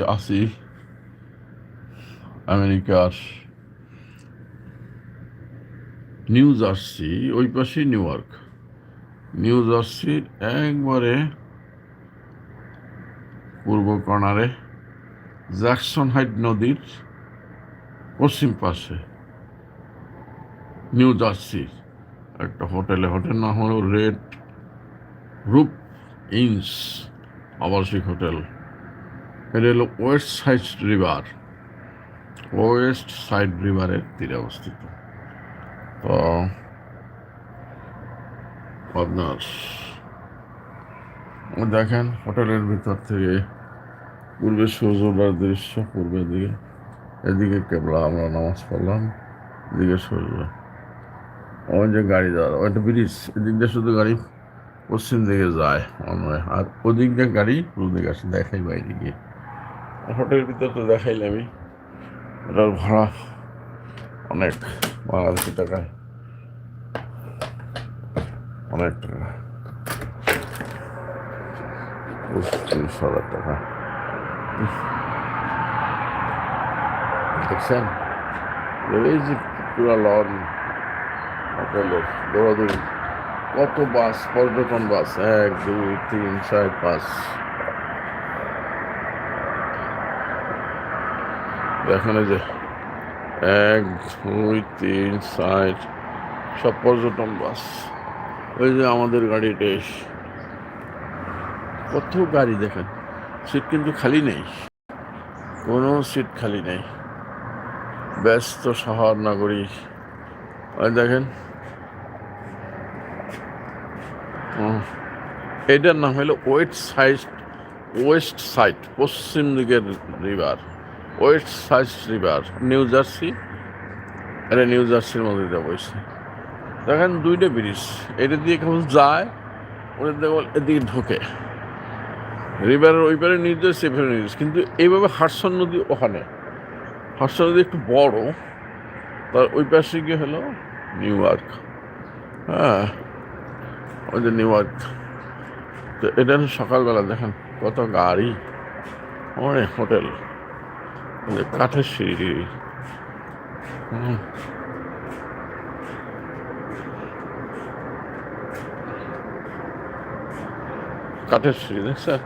আছি আমেরিকার new jersey ওই পাশেই নিউ ইয়র্ক নিউ জার্সির একবারে পূর্ব কর্নারে জ্যাকসন হাইট নদীর পশ্চিম পাশে। নিউ জার্সির একটা হোটেলে, হোটেল নাম হলো রেড রূপ ইনস আবাসিক হোটেল। এটা হলো west side river, west side রিভারের তীরে অবস্থিত। তো আপনার, দেখেন হোটেলের ভিতর থেকে পূর্বে সূর্য ওঠার দৃশ্য পূর্বের দিকে, এদিকে কেবলা, আমরা নামাজ পড়লাম, এদিকে সূর্য। ওই যে গাড়ি যাওয়ার ওইটা ব্রিজ, এদিক দিয়ে শুধু গাড়ি পশ্চিম দিকে যায়, মনে হয়। আর ওদিক দিয়ে গাড়ি পূর্ব দিকে আসে, দেখাই বাইরে গিয়ে। হোটেলের ভিতর তো দেখাইলামই এটার ভাড়া অনেক, বাংলাদেশি টাকায় অনেক টাকা। হাজার টাকা। দেখছেন? এই যে পুরা লন হোটেলের দৌড়াদৌড়ি। কত বাস, পর্যটন বাস। এক, দুই, তিন, চার, পাঁচ। দেখেন যে, এক, দুই, তিন, চার, সব পর্যটন বাস। ওই যে আমাদের গাড়িটা কত গাড়ি দেখেন, সিট কিন্তু খালি নেই। কোনো সিট খালি নেই। ব্যস্ত শহর নগরী ওই দেখেন। এটার নাম হলো ওয়েস্ট সাইড ওয়েস্ট সাইড পশ্চিম দিকের river. West side river, New Jersey. এটা নিউ জার্সির মধ্যে দিয়ে বসে দেখেন দুইটা ব্রিজ, এটা দিয়ে কেমন যায়, ওটা দেখো এদিকে ঢোকে। রিভারের ওই পারে নির্দেশ এভাবে নির্দেশ কিন্তু এইভাবে হারসন নদী ওখানে। হারসন নদী একটু বড়, তার ওই পাশে গিয়ে হলো নিউ ইয়র্ক হ্যাঁ ওই যে নিউ ইয়র্ক তো এটা সকালবেলা, দেখেন কত গাড়ি। অনেক হোটেল। কাঠের সিঁড়ি। কাঠের সিঁড়ি দেখছেন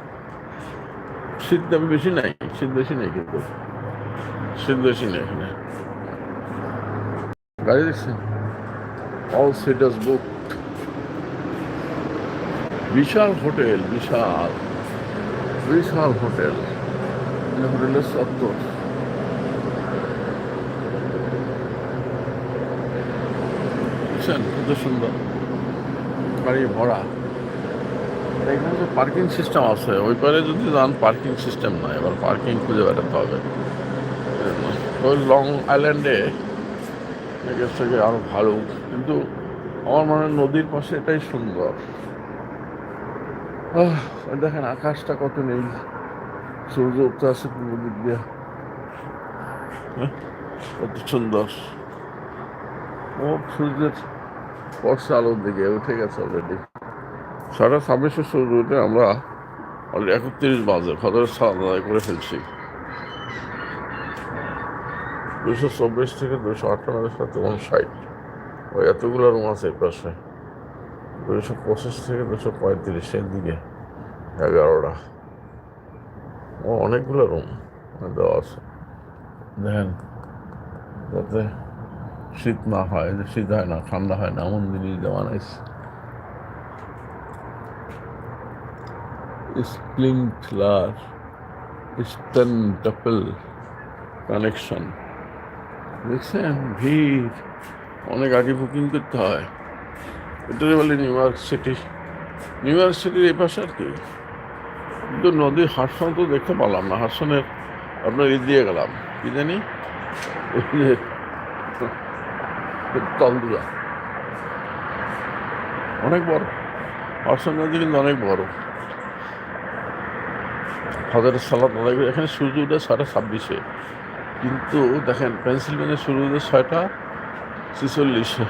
শীত দাম বেশি নাই শীত বেশি নেই কিন্তু। শীত বেশি নেই এখানে। গাড়ি দেখছেন অল সিটাস বুক বিশাল হোটেল, বিশাল। বিশাল হোটেল। হোটেলের সত্তর। বুঝছেন কত সুন্দর। গাড়ি ভরা। এখানে তো পার্কিং সিস্টেম আছে ওই পারে যদি যান পার্কিং সিস্টেম নাই। এবার পার্কিং খুঁজে বেড়াতে হবে। ওই লং আইল্যান্ডে এগের থেকে আরও ভালো। কিন্তু আমার মনে হয় নদীর পাশে এটাই সুন্দর। দেখেন আকাশটা কত নেই সূর্য উঠতে আসে পূর্ব দিক দিয়ে। হ্যাঁ, কত সুন্দর। ও সূর্যের বর্ষা আলোর দিকে উঠে গেছে অলরেডি সাড়ে ছাব্বিশে সূর্য উঠে আমরা অলরেডি একত্রিশ বাজে ফজরের সালাদ আদায় করে ফেলছি। দুশো চব্বিশ থেকে দুশো আটানব্বই সাথে উনষাট ওই এতগুলো রুম আছে পাশে। দুশো পঁচিশ থেকে দুশো পঁয়ত্রিশের দিকে, এগারোটা। ও, অনেকগুলো রুম দেওয়া আছে। দেখেন যাতে শীত না হয় যে শীত হয় না, ঠান্ডা হয় না, এমন জিনিস দেওয়া নাইছে স্প্লিংক্লার ইস্টার্ন টেপল কানেকশন। দেখছেন, ভিড়। অনেক আগে বুকিং করতে হয়। এটাই বলে New York City New York সিটির এই পাশে আর কি। কিন্তু নদীর হারসন তো দেখতে পেলাম না। হাসনের আপনার ই দিয়ে গেলাম। কি জানি? ওই তল দিয়া। অনেক বড়। নদী কিন্তু অনেক বড়। হজরের সালাদ আদায় এখানে সূর্য উঠে সাড়ে ছাব্বিশে। কিন্তু দেখেন, পেন্সিলভেনিয়া শুরু হতে ছয়টা ছিচল্লিশে।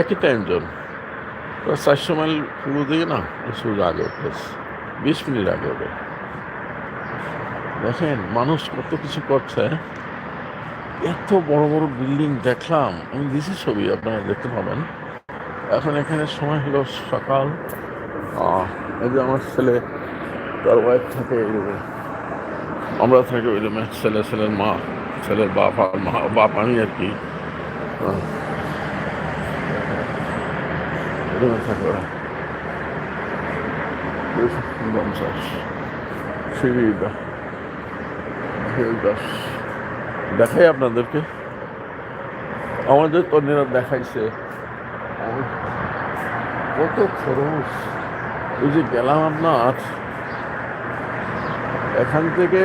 একই টাইম জোন চারশো মাইল শুরু দিকে না সূর্য আগে উঠেছে বিশ মিনিট আগে ওঠে দেখেন, মানুষ কত কিছু করছে এত বড় বড় বিল্ডিং দেখলাম আমি দিছি ছবি আপনারা দেখতে পাবেন এখন এখানে সময় হলো সকাল এই যে আমার ছেলে তার ওয়াইফ থাকে এই আমরা থাকি ওই রুমে ছেলে ছেলের মা ছেলের বাপ আর মা বাপ আমি আর কি রুমে থাকে ওরা দেখাই আপনাদেরকে। আমাদের তন্নিরা দেখাইছে কত খরচ। ওই যে গেলাম আপনার, এখান থেকে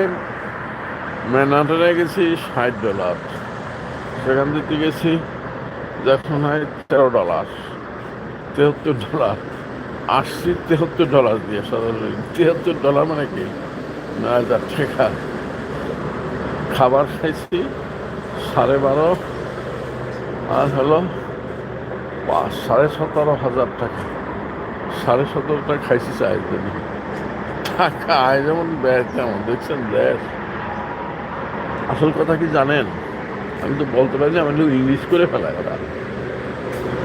ম্যানাটনে গেছি ষাট ডলার। সেখান থেকে গেছি যখন হয় তেরো ডলার, তেহত্তর ডলার। আসছি তেহত্তর ডলার দিয়ে, সাধারণ। তেহত্তর ডলার মানে কি? নয় হাজার টাকা খাবার খাইছি, সাড়ে বারো। আর হলো সাড়ে সতেরো হাজার টাকা। সাড়ে সতেরো টাকা খাইছি চায়ের জন্য। টাকা আয় যেমন ব্যয় তেমন, দেখছেন দেশ আসল কথা কি জানেন? আমি তো বলতে পারি আমি ইংলিশ করে ফেলায় ওরা।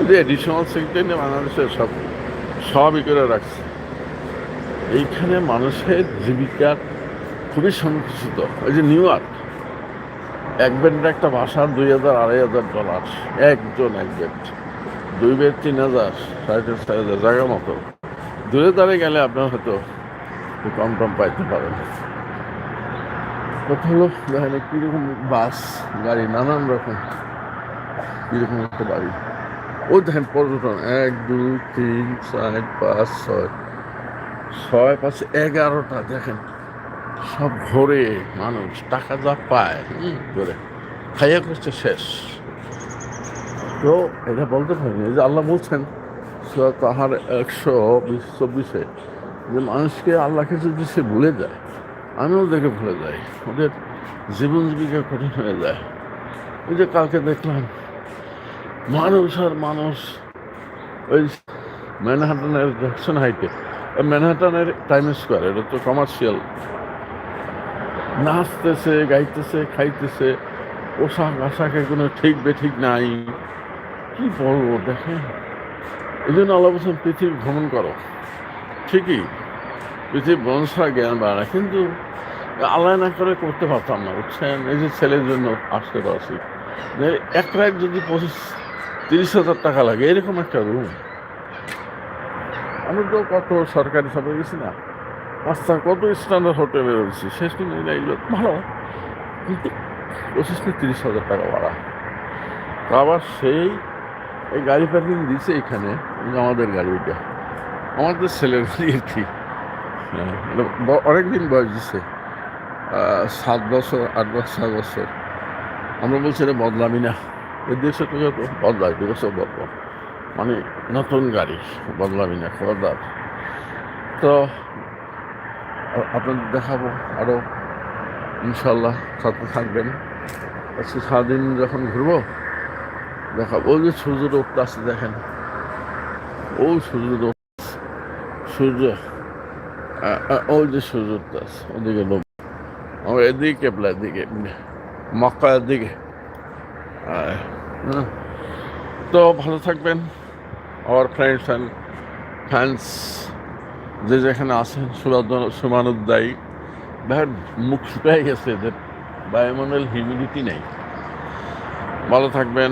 যে এডিশনাল সেক্রেটারি বাংলাদেশের সব, সবই করে রাখছে। এইখানে মানুষের জীবিকার খুবই সংকুচিত। ওই যে নিউ ইয়র্ক এক বেডের একটা বাসা দুই হাজার, আড়াই হাজার ডলার একজন এক বেড। দুই বেড তিন হাজার, সাড়ে তিন, চার হাজার, জায়গা মতো। দূরে দাঁড়িয়ে গেলে আপনার হয়তো কম টম পাইতে পারেন। কথা হলো, দেখেন কীরকম বাস, গাড়ি, নানান রকম কীরকম একটা বাড়ি। ও দেখেন পর্যটন, এক, দুই, তিন, চার, পাঁচ, ছয় ছয়, পাঁচ, এগারোটা, দেখেন। সব ঘরে মানুষ টাকা যা পায় করে খাইয়া করছে শেষ। তো এটা বলতে পারিনি যে আল্লাহ বলছেন তাহার একশো বিশ, চব্বিশে, যে মানুষকে আল্লাহকে যদি সে ভুলে যায় আমিও দেখে ভুলে যাই, ওদের জীবন জীবিকা কঠিন হয়ে যায়। ওই যে কালকে দেখলাম, মানুষ আর মানুষ ওই ম্যানহাটনের জ্যাকসন হাইটে ম্যানহাটনের টাইম স্কোয়ার, এটা তো কমার্শিয়াল নাচতেছে, গাইতেছে, খাইতেছে, পোশাক আশাকে কোনো ঠিক বেঠিক নাই। কি বলব, দেখেন। এই জন্য আল্লাহ বলছেন, পৃথিবী ভ্রমণ করো। ঠিকই, পৃথিবী ছাড়া জ্ঞান বাড়ায় কিন্তু আল্লাহ না করে করতে পারতাম না, বুঝছেন? এই যে ছেলের জন্য আসতে পারছি। এক রাত যদি পঁচিশ, তিরিশ হাজার টাকা লাগে, এরকম একটা রুম আমি তো কত সরকারি সবে গেছি না। পাঁচটা কত স্ট্যান্ডার্ড হোটেলে রয়েছে? শেষ দিন এগুলো ভালো। কিন্তু পঁচিশ থেকে তিরিশ হাজার টাকা ভাড়া আবার সেই এই গাড়ি পার্কিং দিয়েছে এখানে আমাদের গাড়ি এটা আমাদের ছেলের গাড়ি আর কি। হ্যাঁ, ব- অনেকদিন বয়স দিছে। সাত বছর আট বছর ছয় বছর। আমরা বলছি এটা বদলামি না। এই দেশে তো বদলায় দু বছর বদল মানে নতুন গাড়ি বদলামি না খবরদার। তো আপনাদের দেখাবো আরও ইনশাল্লাহ সাথে থাকবেন। আজকে সারাদিন যখন ঘুরবো দেখাবো। ওই যে সূর্য উঠতে আছে দেখেন। ও সূর্য উঠতেছে। সূর্য। ওই যে সূর্য আসছে ওদিকে লোক আমার এদিকে কেবলা এদিকে মক্কার দিকে। আয়, তো ভালো থাকবেন। আমার ফ্রেন্ডস অ্যান্ড ফ্যান্স যে যেখানে আছেন সুমানুদ্দায়ী ভাই মুখ শুকাই গেছে যে বায়ুমন্ডল হিউমিডিটি নেই। ভালো থাকবেন,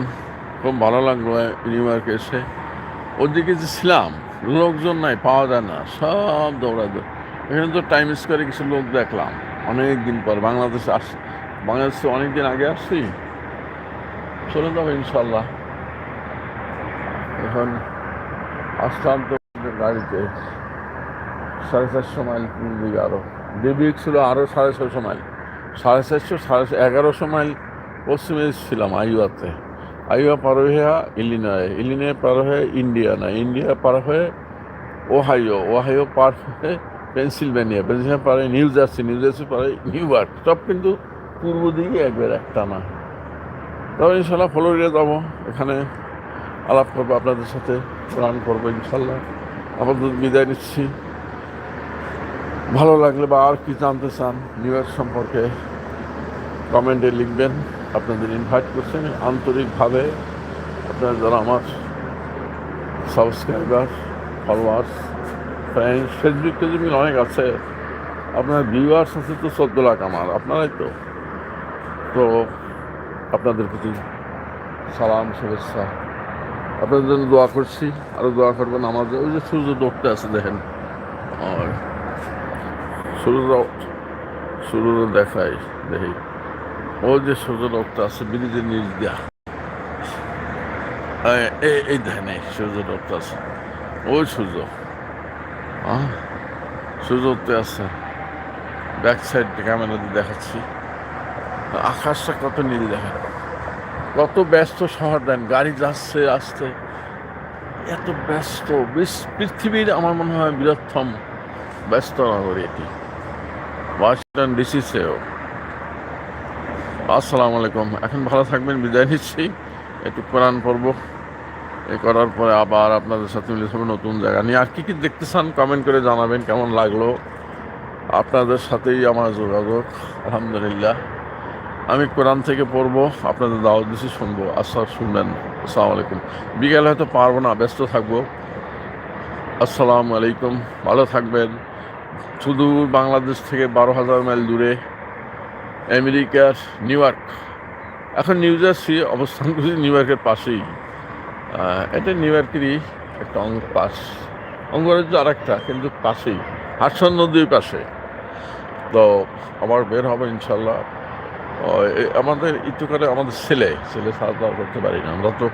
খুব ভালো লাগল নিউ ইয়র্কে এসে। ওদিকে যে ছিলাম, লোকজন নাই, পাওয়া যায় না, সব দৌড়াদৌড় এখানে তো টাইম স্কোয়ারে কিছু লোক দেখলাম অনেক দিন পর। বাংলাদেশে আস, বাংলাদেশে অনেক দিন আগে আসছি। চলে যাব ইনশাল্লাহ এখন আসলাম তো গাড়িতে সাড়ে চারশো মাইল আরও দেবিক ছিল আরও সাড়ে ছশো মাইল। সাড়ে চারশো, সাড়ে এগারোশো মাইল পশ্চিমে ছিলাম আইওয়াতে। আইওয়া পার হয়ে ইলিনয় ইলিনয় পার হয়ে ইন্ডিয়া ইন্ডিয়ানা ইন্ডিয়া পার হয়ে ওহাইও ওহাইও পার হয়ে পেনসিলভেনিয়া পেনসিলভেনিয়া পারে নিউ জার্সি নিউ জার্সি পারে নিউ ইয়র্ক সব কিন্তু পূর্ব দিকে একবার একটা না। তবে ইনশাল্লাহ ফ্লোরিডা যাব। এখানে আলাপ করব, আপনাদের সাথে প্রাণ করব ইনশাল্লাহ। আপাতত বিদায় নিচ্ছি। ভালো লাগলে বা আর কি জানতে চান নিউ ইয়র্ক সম্পর্কে, কমেন্টে লিখবেন। আপনাদের ইনভাইট করছেন আন্তরিকভাবে। আপনারা যারা আমার সাবস্ক্রাইবার ফলোয়ার্স ফ্রেন্ডস ফেসবুক টেসবুক অনেক আছে, আপনার ভিউয়ার্স আছে তো চোদ্দ লাখ আমার, আপনারাই তো। তো আপনাদের প্রতি সালাম, শুভেচ্ছা। আপনাদের জন্য দোয়া করছি আরও দোয়া করবেন আমাদের। ওই যে সূর্য ডুবতে আছে, দেখেন। আর সূর্য সূর্য দেখাই দেখি। ওই যে সূর্য ডুবতে আছে ব্রিজের নিচ দিয়া। এই- দেখেন এই সূর্য ডুবতে আছে। ওই সূর্য আহ, সূর্য উঠতে আছে। ব্যাক সাইড ক্যামেরা দিয়ে দেখাচ্ছি। আকাশটা কত নীল দেখেন। কত ব্যস্ত শহর দেন গাড়ি যাচ্ছে আসতে এত ব্যস্ত। বিশ- পৃথিবীর আমার মনে হয় বৃহত্তম ব্যস্ত নগরী এটি। ওয়াশিংটন ডিসিতেও আসসালামু আলাইকুম। এখন ভালো থাকবেন, বিদায় নিচ্ছি। একটু কোরআন পড়ব। এ করার পরে আবার আপনাদের সাথে মিলে হবে নতুন জায়গা নিয়ে। আর কী কী দেখতে চান কমেন্ট করে জানাবেন, কেমন লাগল? আপনাদের সাথেই আমার যোগাযোগ, আলহামদুলিল্লাহ। আমি কোরআন থেকে পড়ব, আপনাদের দাওয়াত দিচ্ছি শুনব। আচ্ছা শুনবেন আসসালামু আলাইকুম। বিকেলে হয়তো পারব না, ব্যস্ত থাকব। আসসালামু আলাইকুম। ভালো থাকবেন। সুদূর বাংলাদেশ থেকে বারো হাজার মাইল দূরে আমেরিকার নিউ ইয়র্ক। এখন নিউ জার্সি অবস্থান করছি নিউ ইয়র্কের পাশেই। এটা নিউ ইয়র্কেরই একটা অঙ্গ পাশ। অঙ্গরাজ্য আর একটা কিন্তু পাশেই। হাটসন নদীর পাশে। তো আবার বের হবে ইনশাল্লাহ। আমাদের করে আমাদের ছেলে ছেলে সাহায্য করতে পারি না। আমরা তো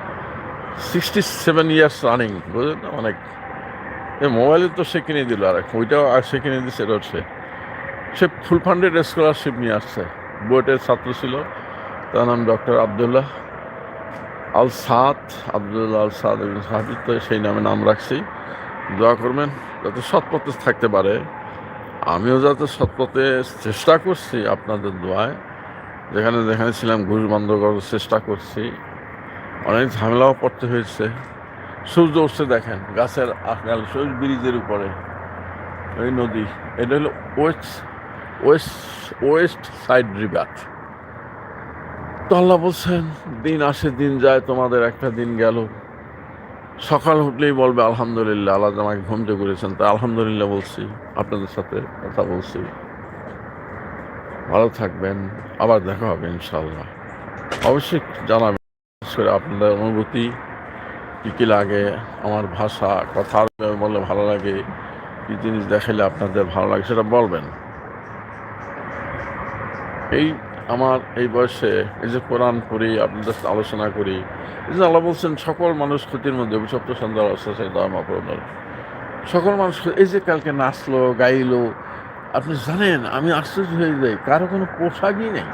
সিক্সটি সেভেন ইয়ার্স রানিং বুঝলেন? অনেক এই মোবাইলে তো সে কিনে দিল আর ওইটাও আর সে কিনে দিচ্ছে এটা হচ্ছে। সে ফুল ফান্ডেড স্কলারশিপ নিয়ে আসছে। বুয়েটের ছাত্র ছিল। তার নাম doctor Abdullah Al Saad Abdullah Al Saad এবং সাহাবিদ তো সেই নামে নাম রাখছি। দোয়া করবেন, যাতে সৎপথে থাকতে পারে। আমিও যাতে সৎপথে চেষ্টা করছি আপনাদের দোয়ায়। যেখানে যেখানে ছিলাম, ঘুষ বন্ধ করার চেষ্টা করছি। অনেক ঝামেলাও পড়তে হয়েছে। সূর্য উঠছে দেখেন, গাছের আকাল সূর্য ব্রিজের উপরে ওই নদী, এটা হলো west west west side river. তো আল্লাহ বলছেন, দিন আসে, দিন যায়, তোমাদের একটা দিন গেল। সকাল উঠলেই বলবে, আলহামদুলিল্লাহ, আল্লাহ আমাকে ঘুম থেকে করেছেন তা আলহামদুলিল্লাহ বলছি, আপনাদের সাথে কথা বলছি। ভালো থাকবেন, আবার দেখা হবে ইনশাল্লাহ অবশ্যই জানাবেন করে আপনাদের অনুভূতি। কী কী লাগে, আমার ভাষা, কথা বললে ভালো লাগে, কী জিনিস দেখালে আপনাদের ভালো লাগে সেটা বলবেন। এই আমার এই বয়সে এই যে কোরআন পড়ি, আপনাদের আলোচনা করি, এই যে আল্লাহ বলছেন, সকল মানুষ ক্ষতির মধ্যে অভিশপ্ত সন্ধ্যা অবস্থা ধর্ম সকল মানুষ এই যে কালকে নাচলো, গাইলো, আপনি জানেন, আমি আশ্চর্য হয়ে যাই, কারও কোনো পোশাকই নেই।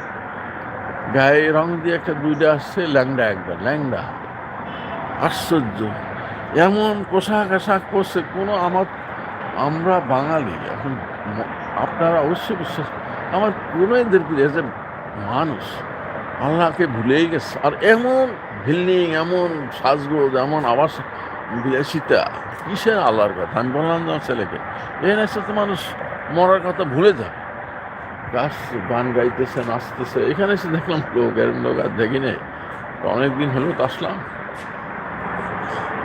গায়ে রং দিয়ে একটা দুইটা আসছে, ল্যাংডা একবার, ল্যাংডা। আশ্চর্য। এমন পোশাক আশাক পরছে কোনো আমার, আমরা বাঙালি। এখন আপনারা অবশ্যই বিশ্বাস আমার কোনো এদের যে মানুষ আল্লাহকে ভুলেই গেছে। আর এমন বিল্ডিং, এমন সাজগোজ, এমন আবাস বিলাসিতা কিসের আল্লাহর কথা? আমি বললাম যে আমার ছেলেকে এসে তো মানুষ মরার কথা ভুলে যায়। গাছ গান গাইতেছে, নাচতেছে। এখানে এসে দেখলাম লোক এরম লোক আর দেখি নেই। অনেকদিন হলো তো আসলাম।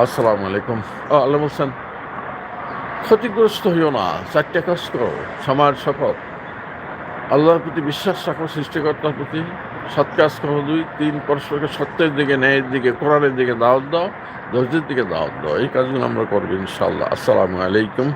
আসসালামু আলাইকুম। আল্লাহ হোসেন ক্ষতিগ্রস্ত হইও না, চারটে কাজ করো, সমাজ শপথ। আল্লাহর প্রতি বিশ্বাস রাখো, সৃষ্টিকর্তার প্রতি। সৎ কাজ করো, দুই, তিন, পরস্পরকে সত্যের দিকে, ন্যায়ের দিকে, কোরআনের দিকে দাওয়াত দাও, ধৈর্যের দিকে দাওয়াত দাও। এই কাজগুলো আমরা করব ইনশাল্লাহ আসসালামু আলাইকুম।